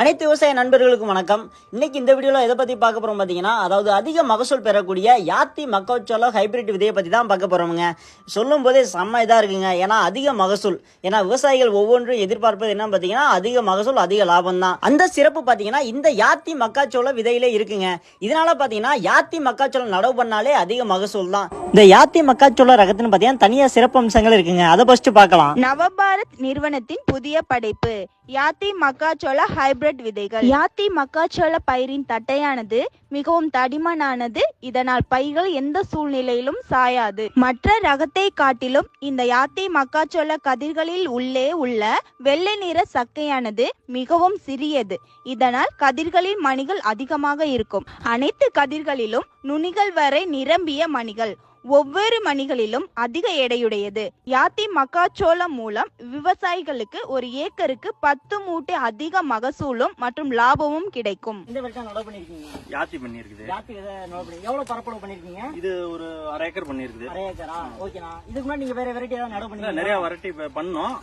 அனைத்து விவசாய நண்பர்களுக்கும் வணக்கம். இன்னைக்கு இந்த வீடியோவில் எதை பற்றி பார்க்க போகிறோம் பார்த்தீங்கன்னா அதாவது அதிக மகசூல் பெறக்கூடிய யாத்தி மக்காச்சோளம் ஹைபிரிட் விதையை பற்றி தான் பார்க்க போகிறோமுங்க சொல்லும் போதே செம்ம இதாக இருக்குங்க. ஏன்னா அதிக மகசூல். ஏன்னா விவசாயிகள் ஒவ்வொன்றும் எதிர்பார்ப்பது என்னன்னு பார்த்தீங்கன்னா அதிக மகசூல் அதிக லாபம் தான் அந்த சிறப்பு பார்த்தீங்கன்னா இந்த யாத்தி மக்காச்சோளம் விதையிலே இருக்குங்க. இதனால பார்த்தீங்கன்னா யாத்தி மக்காச்சோளம் நடவு பண்ணாலே அதிக மகசூல் தான் இந்த யாத்தி மக்காச்சோள ரகத்துன்னு பார்த்தீங்கன்னா தனியாக சிறப்பு அம்சங்கள் இருக்குங்க. அதை ஃபஸ்ட்டு பார்க்கலாம். நவபாரத் நிறுவனத்தின் புதிய படைப்பு யாத்தி மக்காச்சோள ஹைபிரிட் விதைகள். யாத்தி மக்காச்சோள பயிரின் தட்டையானது மிகவும் தடிமனானது. இதனால் பைகள் எந்த சூழ்நிலையிலும் சாயாது. மற்ற ரகத்தை காட்டிலும் இந்த யாத்தி மக்காச்சோள கதிர்களில் உள்ளே உள்ள வெள்ளை நிற சக்கையானது மிகவும் சிறியது. இதனால் கதிர்களில் மணிகள் அதிகமாக இருக்கும். அனைத்து கதிர்களிலும் நுனிகள் வரை நிரம்பிய மணிகள் ஒவ்வொரு மணிகளிலும் அதிக எடையுடையது. யாத்தி மக்காச்சோளம் மூலம் விவசாயிகளுக்கு ஒரு ஏக்கருக்கு பத்து மூட்டை அதிக மகசூலும் மற்றும் லாபமும் கிடைக்கும். இந்த வருஷம் நடவு பண்ணியிருக்கீங்க யாத்தி பண்ணிருக்குது ஜாத்தி விதை நடவு பண்ணி எவ்வளோ பரப்பளவு பண்ணியிருக்கீங்க? இது ஒரு அரை ஏக்கர் பண்ணிருக்குது அரை ஏக்கரா? ஓகேண்ணா இதுக்கு முன்னாடி நீங்க வேற வெரைட்டி ஏதாவது நடவு பண்ணி நிறைய வெரைட்டி பண்ணோம்.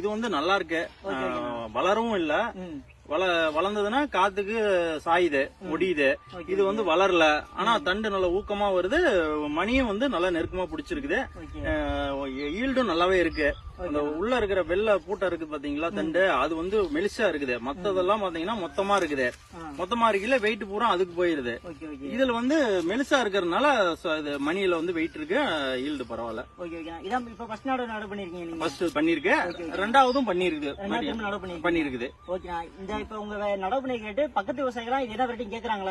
இது வந்து நல்லா இருக்கு. வளரவும் இல்ல. வள வளர்ந்ததுன்னா காத்துக்கு சாயுது ஒடியுது இது வந்து வளரல. ஆனா தண்டு நல்ல ஊக்கமா வருது. மணியும் வந்து நல்லா நெருக்கமா பிடிச்சிருக்குது. ஈல்டும் நல்லாவே இருக்கு. அந்த உள்ள இருக்கிற வெள்ளை பூட்டை இருக்கு பாத்தீங்களா தண்டு? அது வந்து மெலிசா இருக்குது. மத்ததெல்லாம் பாத்தீங்கன்னா மொத்தமா இருக்குது. மொத்தமா இருக்குல்ல வெயிட் பூரா அதுக்கு போயிருது. இதுல வந்து மெலிசா இருக்கிறதுனால மணியில வந்து வெயிட் இருக்கு. ஈல்டு பரவாயில்ல. Okay okay. இதான் இப்போ ஃபர்ஸ்ட் நாடு நடவு பண்ணியிருக்கீங்க நீங்க. ஃபர்ஸ்ட் பண்ணிருக்கு ரெண்டாவதும் பண்ணிருக்குது. பண்ணிருக்குது. இப்போ உங்க வே- நடவு பண்ணி கேட்டு பக்கத்து விவசாயிகளா இது என்ன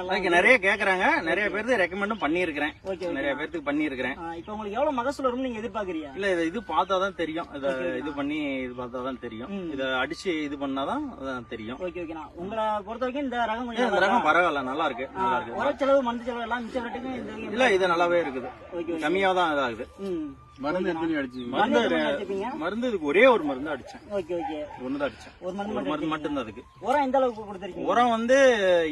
அதுக்கு நிறைய கேக்குறாங்க. நிறைய பேருக்கு ரெக்கமெண்டும் பண்ணிருக்கிறேன் ஓகே நிறைய பேருக்கு பண்ணிருக்கிறேன் இப்போ உங்களுக்கு எவ்வளவு மகசூல் வரும்னு நீங்க எதிர்பார்க்கறீங்க? இல்ல இது இது பார்த்தாதான் தெரியும். இத இது பண்ணி இது பார்த்தாதான் தெரியும். இத அடிச்சு இது பண்ணாதான் தெரியும். ஓகே ஓகேண்ணா உங்களை பொறுத்த வரைக்கும் இந்த ரகம் இந்த ரகம் பரவாயில்ல நல்லா இருக்கு நல்லா இருக்கு. உர செலவு மருந்து செலவு எல்லாம் மிச்ச ரேட்டுக்கு இந்த ரகம் இல்ல இது நல்லாவே இருக்குது. ஓகே கம்மியா தான் இதாகுது. மருந்து மருந்து இதுக்கு ஒரே ஒரு மருந்து அடிச்சேன். ஓகே அடிச்சேன். ஒரு மருந்து மட்டும்தான் அதுக்கு. உரம் எந்த அளவுக்கு கொடுத்துருக்கீங்க? உரம் வந்து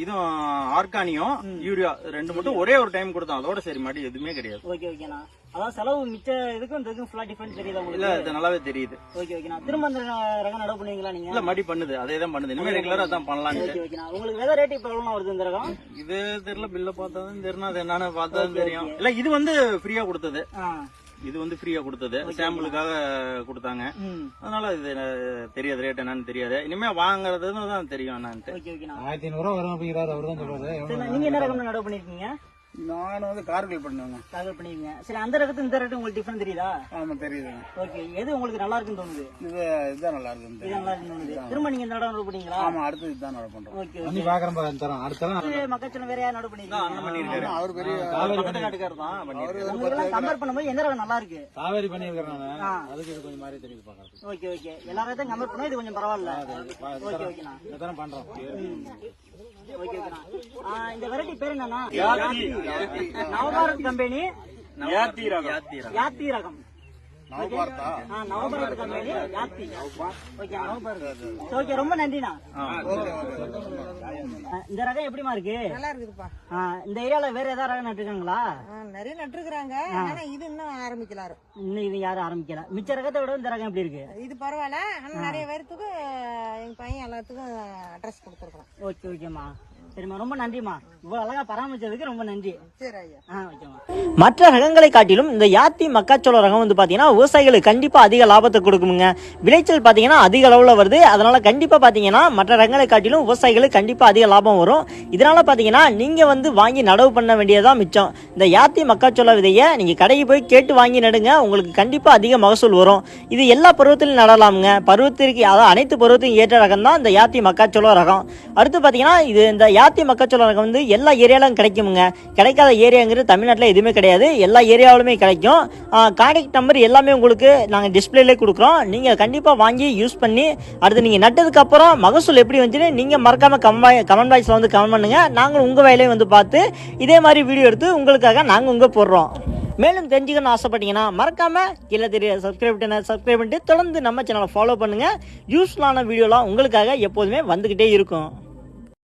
இதுவும் ஆர்கானியும் யூரியா ரெண்டு மட்டும் ஒரே ஒரு டைம் கொடுத்தோம். அதோட சரி மாடி எதுவுமே கிடையாது. ஓகே ஓகேண்ணா அதாவது செலவு மிச்ச இதுக்கும் இந்த இதுக்கும் ஃபுல்லா டிஃபரன்ஸ் தெரியுதா இல்ல உங்களுக்கு இது நல்லாவே தெரியுது. ஓகே திரும்ப அந்த ரகம் நடவு பண்ணுவீங்களா நீங்க? இல்ல மடி பண்ணுது. அதே தான் பண்ணுது. இனிமே ரெகுலரா தான் பண்ணலாம்னு ஓகே உங்களுக்கு விதை ரேட் இப்போ வருது இந்த ரகம்? இது தெரியல பில்ல பார்த்தாதான் தெரியணும். அது என்னன்னு பார்த்தாதான் தெரியும். இல்ல இது வந்து ஃப்ரீயா கொடுத்தது. இது வந்து ஃப்ரீயா கொடுத்தது. சாம்பிளுக்காக கொடுத்தாங்க. அதனால இது தெரியாது ரேட் என்னன்னு தெரியாது. இனிமே வாங்குறது தான் தெரியும் என்னன்ட்டு ஆயிரத்தி ஐநூறு ரூபா வரும் அப்படிங்கிறாரு அவர் தான் சொல்றாரு. நீங்க என்ன ரகம் நடவு பண்ணிருக்கீங்க நான் வந்து கார்கில் பண்ணுவேங்க. தகவல் பண்ணிருக்கீங்க சரி அந்த ரகத்து இந்த ரகத்து உங்களுக்கு டிஃபரன்ஸ் தெரியுதா? ஆமா தெரியுதுங்க. ஓகே எது உங்களுக்கு நல்லா இருக்குன்னு தோணுது? இது இதுதான் நல்லா இருக்கு இது நல்லா இருக்குன்னு தோணுது. திரும்ப நீங்க இந்த நடவு நடவு பண்ணீங்களா? ஆமா அடுத்து இதுதான் நடை பண்றோம். ஓகே பண்ணி பாக்குறேன் பாரு தரோம் அடுத்த ஓகே மக்கச்சலம் வேற யார் நடவு பண்ணிருக்கீங்க? பண்ணிருக்காரு அவர் பெரிய பக்கத்து காட்டுக்காரர் தான் பண்ணிருக்காரு கம்பேர் பண்ணும்போது எந்த ரகம் நல்லா இருக்கு? காவேரி பண்ணியிருக்கிறேன் நான் அதுக்கு இது கொஞ்சம் மாதிரி தெரியுது பாக்குறது ஓகே ஓகே எல்லா ரகத்தையும் கம்பேர் பண்ணா இது கொஞ்சம் பரவாயில்ல. ஓகே ஓகேண்ணா இதான் பண்றோம். ஓகே ஆ, இந்த வெரைட்டி பேர் என்னன்னா நவபாரத் கம்பெனி. யாத்தி ரகம் நவபாரதா? கம்பெனி. யாத்தி ஓகே நவபாரத். ஓகே ரொம்ப நன்றிண்ணா. இந்த ரகம் எப்படிமா இருக்கு நல்லா இருக்குதுப்பா. இந்த ஏரியால வேற ஏதாவது ரகம் நட்டுருக்காங்களா? நிறைய நட்டுருக்குறாங்க. ஆனா இது இன்னும் ஆரம்பிக்கலாரு இன்னும் இது யாரும் ஆரம்பிக்கல. மிச்ச ரகத்தை விட இந்த ரகம் எப்படி இருக்கு? இது பரவாயில்ல. ஆனா நிறைய பேர்த்துக்கு எங்க பையன் எல்லாத்துக்கும் அட்ரஸ் கொடுத்துருக்கான் ஓகே ஓகேம்மா. சரிம்மா ரொம்ப நன்றிம்மா. இவ்வளவு அழகா பராமரிச்சதுக்கு ரொம்ப நன்றி. மற்ற ரகங்களை காட்டிலும் இந்த யாத்தி மக்காச்சோள ரகம் வந்து பார்த்தீங்கன்னா விவசாயிகளுக்கு கண்டிப்பாக அதிக லாபத்தை கொடுக்குமுங்க. விளைச்சல் பார்த்தீங்கன்னா அதிக அளவில் வருது. அதனால கண்டிப்பாக பார்த்தீங்கன்னா மற்ற ரகங்களை காட்டிலும் விவசாயிகளுக்கு கண்டிப்பாக அதிக லாபம் வரும். இதனால பார்த்தீங்கன்னா நீங்கள் வந்து வாங்கி நடவு பண்ண வேண்டியதான் மிச்சம். இந்த யாத்தி மக்காச்சோள விதையை நீங்கள் கடைக்கு போய் கேட்டு வாங்கி நடுங்க. உங்களுக்கு கண்டிப்பாக அதிக மகசூல் வரும். இது எல்லா பருவத்திலும் நடலாமுங்க. பருவத்திற்கு அதாவது அனைத்து பருவத்துக்கும் ஏற்ற ரகம் தான் இந்த யாத்தி மக்காச்சோள ரகம். அடுத்து பார்த்தீங்கன்னா இது இந்த யாத்தி மக்காச்சோள வந்து எல்லா ஏரியாலும் கிடைக்குமுங்க. கிடைக்காத ஏரியாங்கிறது தமிழ்நாட்டில் எதுவுமே கிடையாது. எல்லா ஏரியாவிலுமே கிடைக்கும். கான்டாக்ட் நம்பர் எல்லாமே உங்களுக்கு நாங்கள் டிஸ்பிளேலே கொடுக்குறோம். நீங்கள் கண்டிப்பாக வாங்கி யூஸ் பண்ணி அடுத்து நீங்கள் நட்டதுக்கப்புறம் மகசூல் எப்படி வந்துச்சுன்னு நீங்கள் மறக்காமல் கமெண்ட் கமெண்ட் பாக்ஸில் வந்து கமெண்ட் பண்ணுங்கள் நாங்கள் உங்கள் வயலையும் வந்து பார்த்து இதே மாதிரி வீடியோ எடுத்து உங்களுக்காக நாங்கள் உங்கள் போடுறோம். மேலும் தெரிஞ்சுக்கணும்னு ஆசைப்பட்டீங்கன்னா மறக்காம கீழே தெரிய சப்ஸ்கிரைப் பண்ண சப்ஸ்கிரைப் பண்ணிட்டு தொடர்ந்து நம்ம சேனலை ஃபாலோ பண்ணுங்கள் யூஸ்ஃபுல்லான வீடியோலாம் உங்களுக்காக எப்போதுமே வந்துக்கிட்டே இருக்கும்.